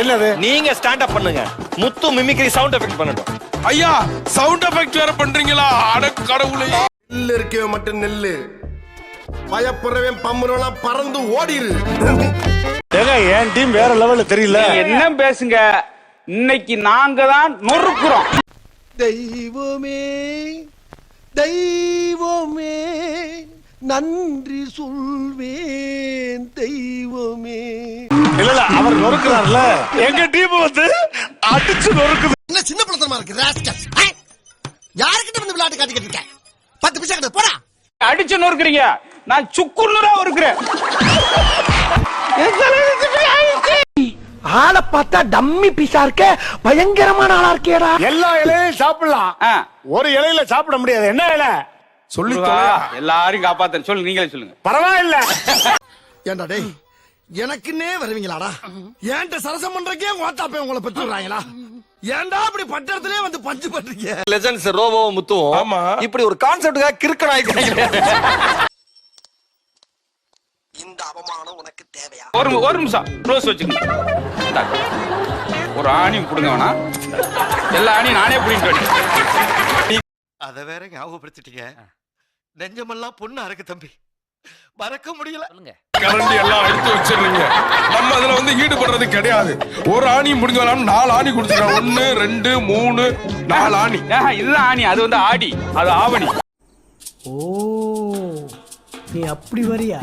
என்னது? நீங்க stand up பண்ணுங்க. முத்து மிமிக்ரி சவுண்ட் எஃபெக்ட் பண்ணட்டும். ஐயா சவுண்ட் எஃபெக்ட் வேற பண்றீங்களா? அட கடவுளே. நெல்லு இருக்கவே மட்டும் நெல்லு. பயப்படுறவன் பம்புறவெல்லாம் பறந்து ஓடிரு. ஏங்க என் டீம் வேற லெவல்ல தெரியல? என்ன பேசுங்க? இன்னைக்கு நாங்க தான் நொறுக்குறோம். தெய்வமே தெய்வமே நன்றி சொல்வேன் தெய்வமே. இல்ல இல்ல அவர் நொறுக்குறாருல எங்க டீம் வந்து அடிச்சு நொறுக்குது. என்ன சின்ன பிள்ளைத்தனமா இருக்கு ராஸ்கல் யாருக்கிட்ட வந்து விளையாட்டு காட்டிக்கிட்டு இருக்க? பத்து பைசா கிட்ட போடா. அடிச்சு நொறுக்குறீங்க. நான் சுக்குநூறா இருக்கிறேன் ஆளை பார்த்தா டம்மி பீஸா இருக்க பயங்கரமான ஆளா இருக்கேடா. எல்லா இலையும் சாப்பிடலாம். ஆ. ஒரு இலையில சாப்பிட முடியாது. என்ன இலை? சொல்லி எல்லாரையும் காப்பாத்த சொல்லுங்க நீங்களே சொல்லுங்க. பரவாயில்ல. ஏண்டா டேய்? எனக்குன்னே வருவீங்களாடா? ஏன்ட்ட சரசம் பண்றக்கே ஓட்டாப்பே உங்களை பெற்றுறாங்களா ஏன்டா அப்படி பட்டத்திலே வந்து பஞ்சு பண்றீங்க? லெஜண்ட்ஸ் ரோபோ முத்துவும். ஆமா. இப்படி ஒரு கான்செப்டுக்காக கிறுக்கன் ஆயிக்கிறீங்க இந்த அவமானம் உனக்கு தேவையா? ஒரு ஒரு நிமிஷம். க்ளோஸ் வச்சுக்கோங்க. ஒரு ஆணி கொடுங்க வேணா. எல்லா ஆணியும் நானே பிடிங்கிட்டு வரேன். அத வேற ஞாபகப்படுத்திட்டீங்க. நெஞ்சமெல்லாம் பொண்ணா இருக்கு தம்பி. மறக்க முடியல. கரண்டி எல்லாம் எடுத்து வச்சிடுறீங்க. நம்ம அதுல வந்து ஈடுபடுறது கிடையாது. ஒரு ஆணி முடிஞ்சலாம் நாலு ஆணி கொடுத்துருக்காங்க. ஒன்னு ரெண்டு மூணு நாலு ஆணி. இதுதான் ஆணி. அது வந்து ஆடி. அது ஆவணி. ஓ நீ அப்படி வரியா?